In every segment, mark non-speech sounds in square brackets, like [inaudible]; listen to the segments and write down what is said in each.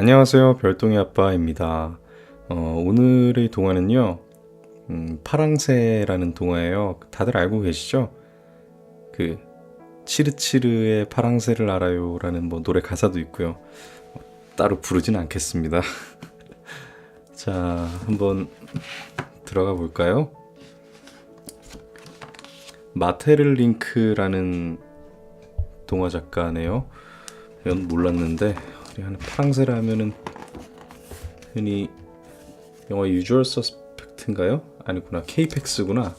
안녕하세요. 별똥이 아빠입니다. 어, 오늘의 동화는요, 음, 파랑새라는 동화예요. 다들 알고 계시죠? 그, 치르치르의 파랑새를 알아요라는 뭐 노래 가사도 있고요. 어, 따로 부르진 않겠습니다. [laughs] 자, 한번 들어가 볼까요? 마테를 링크라는 동화 작가네요. 몰랐는데 하는 파랑새라 하면은 흔히 영화 유주얼 서스펙트인가요? 아니구나 케이펙스구나.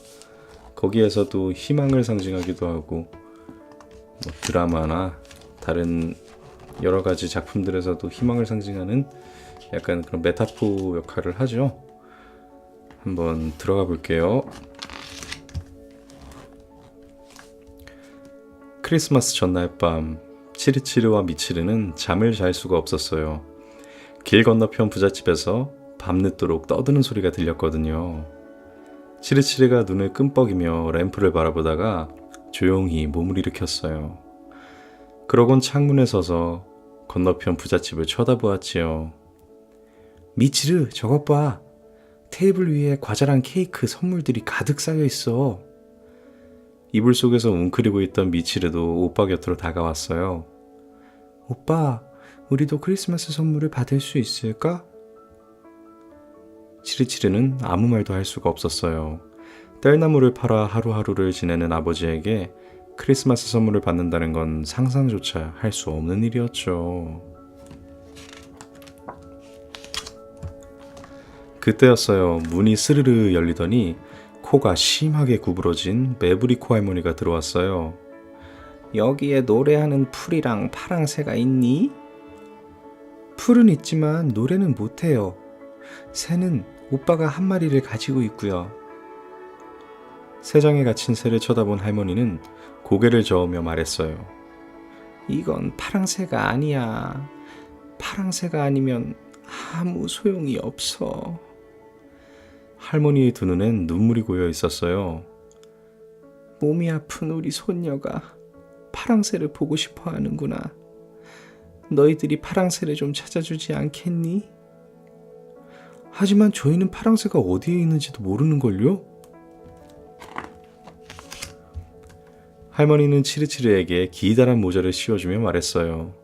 거기에서도 희망을 상징하기도 하고 뭐 드라마나 다른 여러 가지 작품들에서도 희망을 상징하는 약간 그런 메타포 역할을 하죠. 한번 들어가 볼게요. 크리스마스 전날 밤 치르치르와 미치르는 잠을 잘 수가 없었어요. 길 건너편 부잣집에서 밤늦도록 떠드는 소리가 들렸거든요. 치르치르가 눈을 끔뻑이며 램프를 바라보다가 조용히 몸을 일으켰어요. 그러곤 창문에 서서 건너편 부잣집을 쳐다보았지요. 미치르, 저것 봐. 테이블 위에 과자랑 케이크 선물들이 가득 쌓여 있어. 이불 속에서 웅크리고 있던 미치르도 오빠 곁으로 다가왔어요. 오빠, 우리도 크리스마스 선물을 받을 수 있을까? 치르치르는 아무 말도 할 수가 없었어요. 뗄나무를 팔아 하루하루를 지내는 아버지에게 크리스마스 선물을 받는다는 건 상상조차 할 수 없는 일이었죠. 그때였어요. 문이 스르르 열리더니 코가 심하게 구부러진 메브리코 할머니가 들어왔어요. 여기에 노래하는 풀이랑 파랑새가 있니? 풀은 있지만 노래는 못해요. 새는 오빠가 한 마리를 가지고 있고요. 새장에 갇힌 새를 쳐다본 할머니는 고개를 저으며 말했어요. 이건 파랑새가 아니야. 파랑새가 아니면 아무 소용이 없어. 할머니의 두 눈엔 눈물이 고여 있었어요. 몸이 아픈 우리 손녀가 파랑새를 보고 싶어 하는구나. 너희들이 파랑새를 좀 찾아주지 않겠니? 하지만 저희는 파랑새가 어디에 있는지도 모르는걸요? 할머니는 치르치르에게 기다란 모자를 씌워주며 말했어요.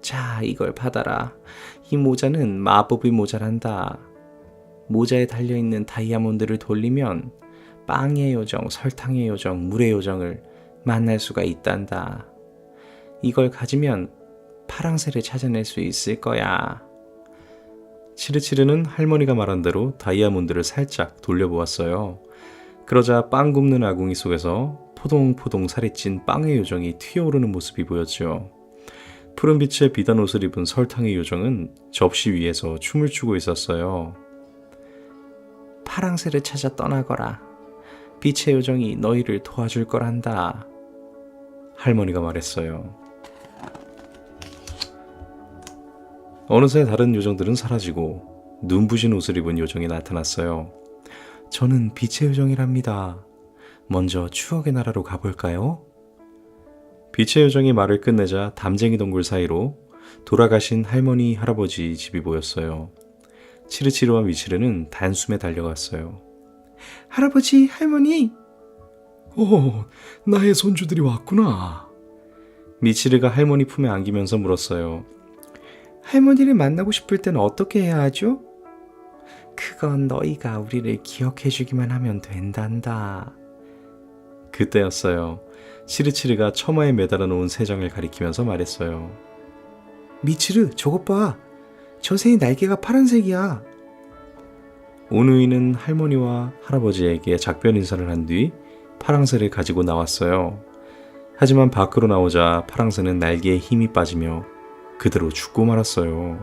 자, 이걸 받아라. 이 모자는 마법의 모자란다. 모자에 달려있는 다이아몬드를 돌리면 빵의 요정, 설탕의 요정, 물의 요정을 만날 수가 있단다. 이걸 가지면 파랑새를 찾아낼 수 있을 거야. 치르치르는 할머니가 말한 대로 다이아몬드를 살짝 돌려보았어요. 그러자 빵 굽는 아궁이 속에서 포동포동 살이 찐 빵의 요정이 튀어오르는 모습이 보였죠. 푸른 빛의 비단 옷을 입은 설탕의 요정은 접시 위에서 춤을 추고 있었어요. 파랑새를 찾아 떠나거라. 빛의 요정이 너희를 도와줄 거란다. 할머니가 말했어요. 어느새 다른 요정들은 사라지고 눈부신 옷을 입은 요정이 나타났어요. 저는 빛의 요정이랍니다. 먼저 추억의 나라로 가볼까요? 빛의 요정이 말을 끝내자 담쟁이 동굴 사이로 돌아가신 할머니, 할아버지 집이 보였어요. 치르치르와 미치르는 단숨에 달려갔어요. 할아버지, 할머니! 오, 나의 손주들이 왔구나. 미치르가 할머니 품에 안기면서 물었어요. 할머니를 만나고 싶을 땐 어떻게 해야 하죠? 그건 너희가 우리를 기억해 주기만 하면 된단다. 그때였어요. 치르치르가 처마에 매달아 놓은 새장을 가리키면서 말했어요. 미치르, 저것 봐. 저 새의 날개가 파란색이야. 오누이는 할머니와 할아버지에게 작별 인사를 한 뒤 파랑새를 가지고 나왔어요. 하지만 밖으로 나오자 파랑새는 날개에 힘이 빠지며 그대로 죽고 말았어요.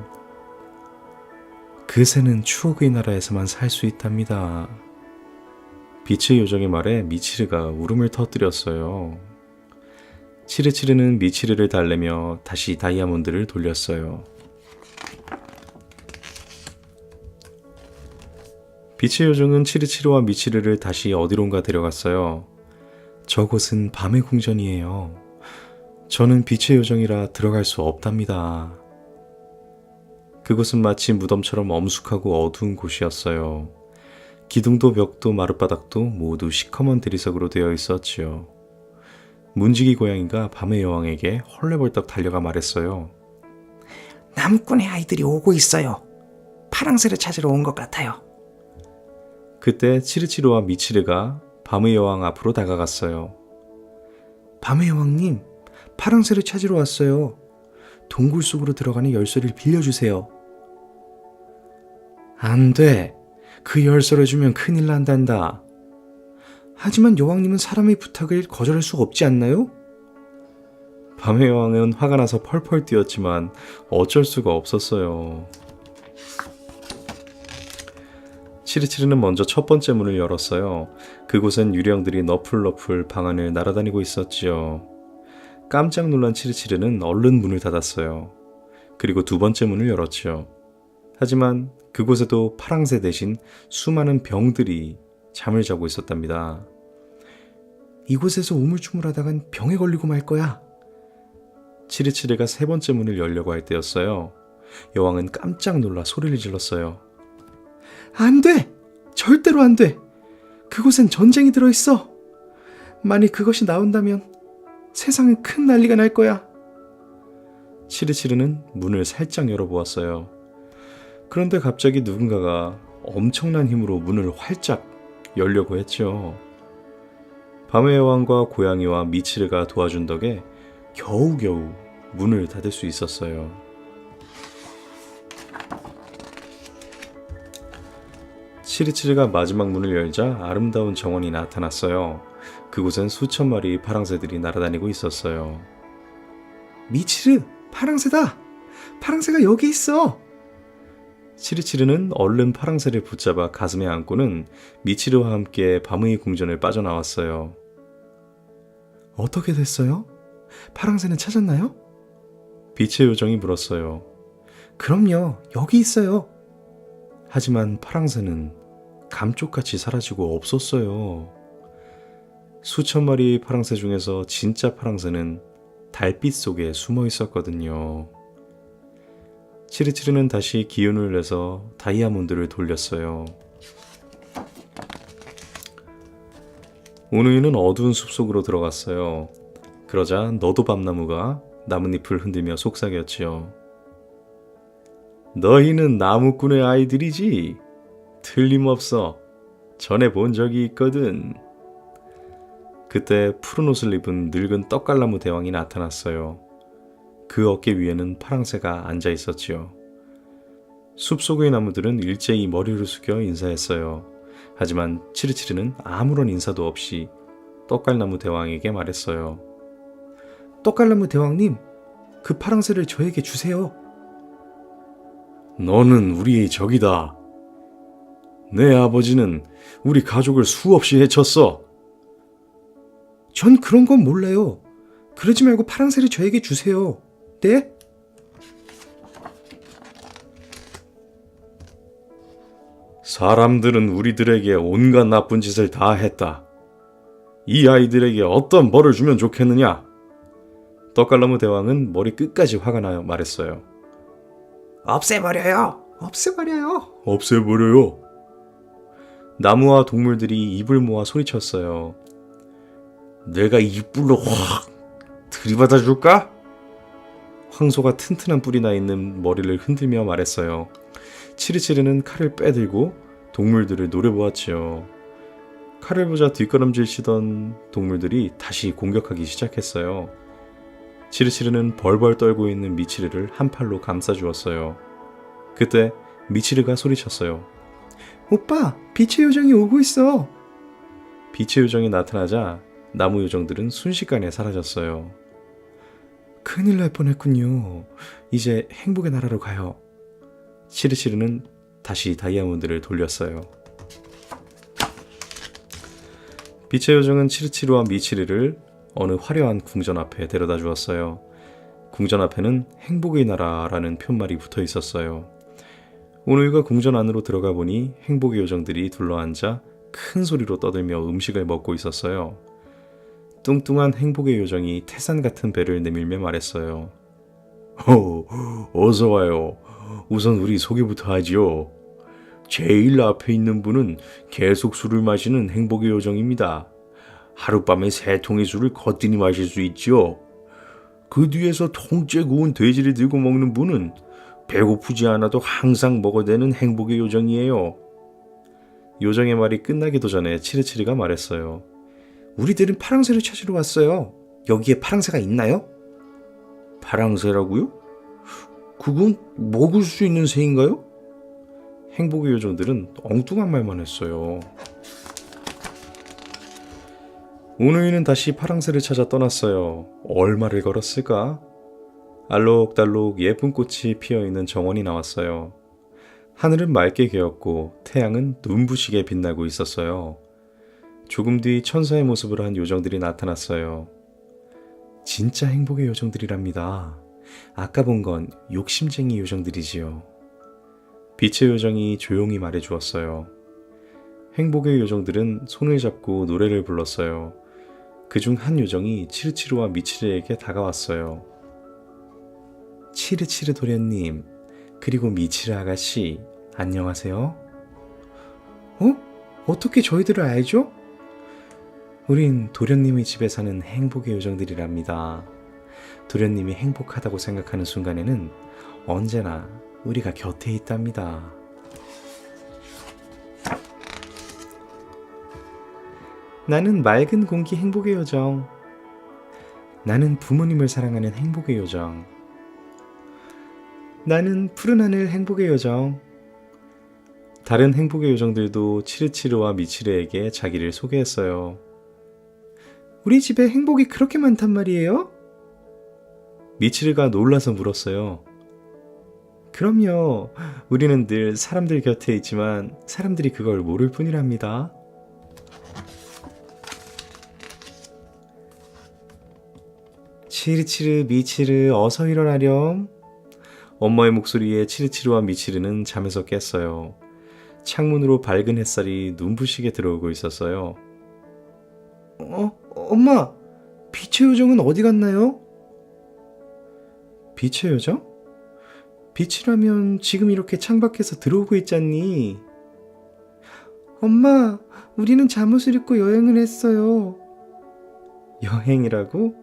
그 새는 추억의 나라에서만 살 수 있답니다. 빛의 요정의 말에 미치르가 울음을 터뜨렸어요. 치르치르는 미치르를 달래며 다시 다이아몬드를 돌렸어요. 빛의 요정은 치르치르와 미치르를 다시 어디론가 데려갔어요. 저곳은 밤의 궁전이에요. 저는 빛의 요정이라 들어갈 수 없답니다. 그곳은 마치 무덤처럼 엄숙하고 어두운 곳이었어요. 기둥도 벽도 마룻바닥도 모두 시커먼 대리석으로 되어 있었지요. 문지기 고양이가 밤의 여왕에게 헐레벌떡 달려가 말했어요. 남꾼의 아이들이 오고 있어요. 파랑새를 찾으러 온 것 같아요. 그때 치르치르와 미치르가 밤의 여왕 앞으로 다가갔어요. 밤의 여왕님, 파랑새를 찾으러 왔어요. 동굴 속으로 들어가는 열쇠를 빌려주세요. 안 돼. 그 열쇠를 주면 큰일 난단다. 하지만 여왕님은 사람의 부탁을 거절할 수 없지 않나요? 밤의 여왕은 화가 나서 펄펄 뛰었지만 어쩔 수가 없었어요. 치르치르는 먼저 첫 번째 문을 열었어요. 그곳엔 유령들이 너풀너풀 방 안을 날아다니고 있었지요. 깜짝 놀란 치르치르는 얼른 문을 닫았어요. 그리고 두 번째 문을 열었지요. 하지만 그곳에도 파랑새 대신 수많은 병들이 잠을 자고 있었답니다. 이곳에서 우물쭈물하다간 병에 걸리고 말 거야. 치르치르가 세 번째 문을 열려고 할 때였어요. 여왕은 깜짝 놀라 소리를 질렀어요. 안 돼! 절대로 안 돼! 그곳엔 전쟁이 들어있어! 만일 그것이 나온다면 세상은 큰 난리가 날 거야. 치르치르는 문을 살짝 열어보았어요. 그런데 갑자기 누군가가 엄청난 힘으로 문을 활짝 열려고 했죠. 밤의 여왕과 고양이와 미치르가 도와준 덕에 겨우겨우 문을 닫을 수 있었어요. 치르치르가 마지막 문을 열자 아름다운 정원이 나타났어요. 그곳엔 수천 마리 파랑새들이 날아다니고 있었어요. 미치르, 파랑새다! 파랑새가 여기 있어! 치르치르는 얼른 파랑새를 붙잡아 가슴에 안고는 미치르와 함께 밤의 궁전을 빠져나왔어요. 어떻게 됐어요? 파랑새는 찾았나요? 빛의 요정이 물었어요. 그럼요, 여기 있어요. 하지만 파랑새는 감쪽같이 사라지고 없었어요. 수천 마리 파랑새 중에서 진짜 파랑새는 달빛 속에 숨어 있었거든요. 치르치르는 다시 기운을 내서 다이아몬드를 돌렸어요. 오누이는 어두운 숲속으로 들어갔어요. 그러자 너도 밤나무가 나뭇잎을 흔들며 속삭였지요. 너희는 나무꾼의 아이들이지? 틀림없어. 전에 본 적이 있거든. 그때 푸른 옷을 입은 늙은 떡갈나무 대왕이 나타났어요. 그 어깨 위에는 파랑새가 앉아 있었지요. 숲속의 나무들은 일제히 머리를 숙여 인사했어요. 하지만 치르치르는 아무런 인사도 없이 떡갈나무 대왕에게 말했어요. 떡갈나무 대왕님, 그 파랑새를 저에게 주세요. 너는 우리의 적이다. 내 아버지는 우리 가족을 수없이 해쳤어. 전 그런 건 몰라요. 그러지 말고 파랑새를 저에게 주세요. 네? 사람들은 우리들에게 온갖 나쁜 짓을 다 했다. 이 아이들에게 어떤 벌을 주면 좋겠느냐? 떡갈나무 대왕은 머리 끝까지 화가 나요 말했어요. 없애버려요. 없애버려요. 없애버려요. 나무와 동물들이 입을 모아 소리쳤어요. 내가 이불로 확 들이받아 줄까? 황소가 튼튼한 뿔이 나 있는 머리를 흔들며 말했어요. 치르치르는 칼을 빼들고 동물들을 노려보았지요. 칼을 보자 뒷걸음질 치던 동물들이 다시 공격하기 시작했어요. 치르치르는 벌벌 떨고 있는 미치르를 한 팔로 감싸주었어요. 그때 미치르가 소리쳤어요. 오빠, 빛의 요정이 오고 있어. 빛의 요정이 나타나자 나무 요정들은 순식간에 사라졌어요. 큰일 날 뻔했군요. 이제 행복의 나라로 가요. 치르치르는 다시 다이아몬드를 돌렸어요. 빛의 요정은 치르치르와 미치르를 어느 화려한 궁전 앞에 데려다 주었어요. 궁전 앞에는 행복의 나라라는 편말이 붙어 있었어요. 오누이가 궁전 안으로 들어가 보니 행복의 요정들이 둘러앉아 큰 소리로 떠들며 음식을 먹고 있었어요. 뚱뚱한 행복의 요정이 태산 같은 배를 내밀며 말했어요. 오, 어서 와요. 우선 우리 소개부터 하지요. 제일 앞에 있는 분은 계속 술을 마시는 행복의 요정입니다. 하룻밤에 세 통의 술을 거뜬히 마실 수 있지요. 그 뒤에서 통째 구운 돼지를 들고 먹는 분은 배고프지 않아도 항상 먹어대는 행복의 요정이에요. 요정의 말이 끝나기도 전에 치르치르가 말했어요. 우리들은 파랑새를 찾으러 왔어요. 여기에 파랑새가 있나요? 파랑새라고요? 그건 먹을 수 있는 새인가요? 행복의 요정들은 엉뚱한 말만 했어요. 우누이는 다시 파랑새를 찾아 떠났어요. 얼마를 걸었을까? 알록달록 예쁜 꽃이 피어있는 정원이 나왔어요. 하늘은 맑게 개었고 태양은 눈부시게 빛나고 있었어요. 조금 뒤 천사의 모습을 한 요정들이 나타났어요. 진짜 행복의 요정들이랍니다. 아까 본 건 욕심쟁이 요정들이지요. 빛의 요정이 조용히 말해 주었어요. 행복의 요정들은 손을 잡고 노래를 불렀어요. 그중 한 요정이 치르치르와 미치르에게 다가왔어요. 치르치르 도련님, 그리고 미치르 아가씨, 안녕하세요. 어? 어떻게 저희들을 알죠? 우린 도련님의 집에 사는 행복의 요정들이랍니다. 도련님이 행복하다고 생각하는 순간에는 언제나 우리가 곁에 있답니다. 나는 맑은 공기 행복의 요정. 나는 부모님을 사랑하는 행복의 요정. 나는 푸른 하늘 행복의 요정. 다른 행복의 요정들도 치르치르와 미치르에게 자기를 소개했어요. 우리 집에 행복이 그렇게 많단 말이에요? 미치르가 놀라서 물었어요. 그럼요. 우리는 늘 사람들 곁에 있지만 사람들이 그걸 모를 뿐이랍니다. 치르치르 미치르 어서 일어나렴. 엄마의 목소리에 치르치르와 미치르는 잠에서 깼어요. 창문으로 밝은 햇살이 눈부시게 들어오고 있었어요. 어, 엄마, 빛의 요정은 어디 갔나요? 빛의 요정? 빛이라면 지금 이렇게 창밖에서 들어오고 있잖니. 엄마, 우리는 잠옷을 입고 여행을 했어요. 여행이라고?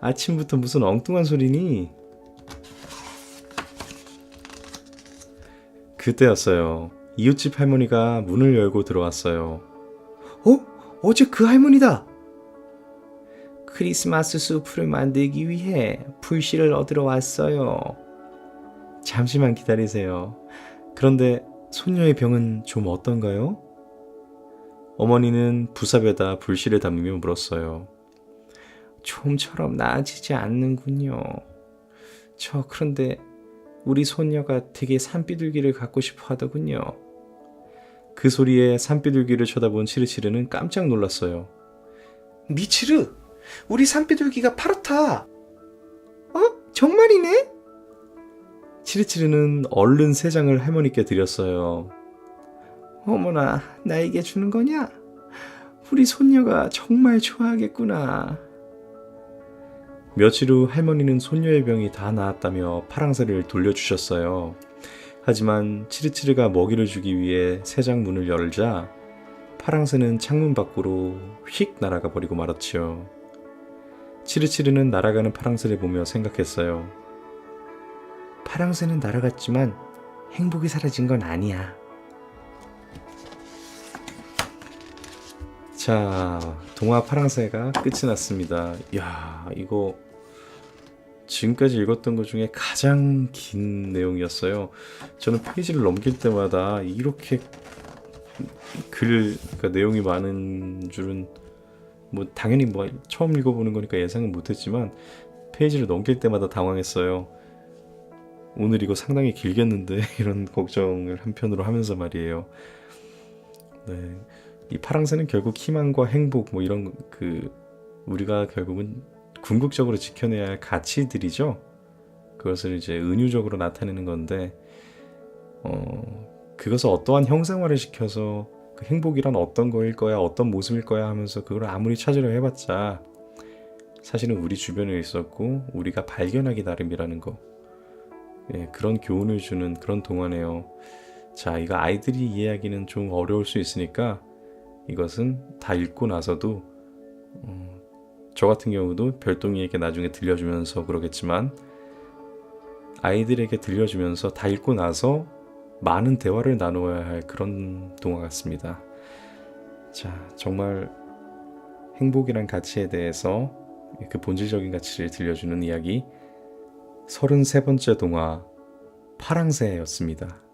아침부터 무슨 엉뚱한 소리니? 그때였어요. 이웃집 할머니가 문을 열고 들어왔어요. 어? 어제 그 할머니다. 크리스마스 수프를 만들기 위해 불씨를 얻으러 왔어요. 잠시만 기다리세요. 그런데 손녀의 병은 좀 어떤가요? 어머니는 부삽에다 불씨를 담으며 물었어요. 좀처럼 나아지지 않는군요. 저 그런데 우리 손녀가 되게 산비둘기를 갖고 싶어 하더군요. 그 소리에 산비둘기를 쳐다본 치르치르는 깜짝 놀랐어요. 미치르, 우리 산비둘기가 파랗다. 어? 정말이네? 치르치르는 얼른 세 장을 할머니께 드렸어요. 어머나, 나에게 주는 거냐? 우리 손녀가 정말 좋아하겠구나. 며칠 후 할머니는 손녀의 병이 다 나았다며 파랑새를 돌려주셨어요. 하지만 치르치르가 먹이를 주기 위해 세장 문을 열자 파랑새는 창문 밖으로 휙 날아가 버리고 말았지요. 치르치르는 날아가는 파랑새를 보며 생각했어요. 파랑새는 날아갔지만 행복이 사라진 건 아니야. 자, 동화 파랑새가 끝이 났습니다. 야, 이거 지금까지 읽었던 것 중에 가장 긴 내용이었어요. 저는 페이지를 넘길 때마다 이렇게 글, 그러니까 내용이 많은 줄은 뭐 당연히 뭐 처음 읽어보는 거니까 예상은 못했지만 페이지를 넘길 때마다 당황했어요. 오늘 이거 상당히 길겠는데 [laughs] 이런 걱정을 한편으로 하면서 말이에요. 네, 이 파랑새는 결국 희망과 행복 뭐 이런 그 우리가 결국은 궁극적으로 지켜내야 할 가치들이죠. 그것을 이제 은유적으로 나타내는 건데 어 그것을 어떠한 형상화를 시켜서 그 행복이란 어떤 거일 거야, 어떤 모습일 거야 하면서 그걸 아무리 찾으려 해봤자 사실은 우리 주변에 있었고 우리가 발견하기 나름이라는 거. 예, 그런 교훈을 주는 그런 동화네요. 자, 이거 아이들이 이해하기는 좀 어려울 수 있으니까 이것은 다 읽고 나서도 어, 저 같은 경우도 별동이에게 나중에 들려주면서 그러겠지만 아이들에게 들려주면서 다 읽고 나서 많은 대화를 나누어야 할 그런 동화 같습니다. 자, 정말 행복이란 가치에 대해서 그 본질적인 가치를 들려주는 이야기 33번째 동화 파랑새였습니다.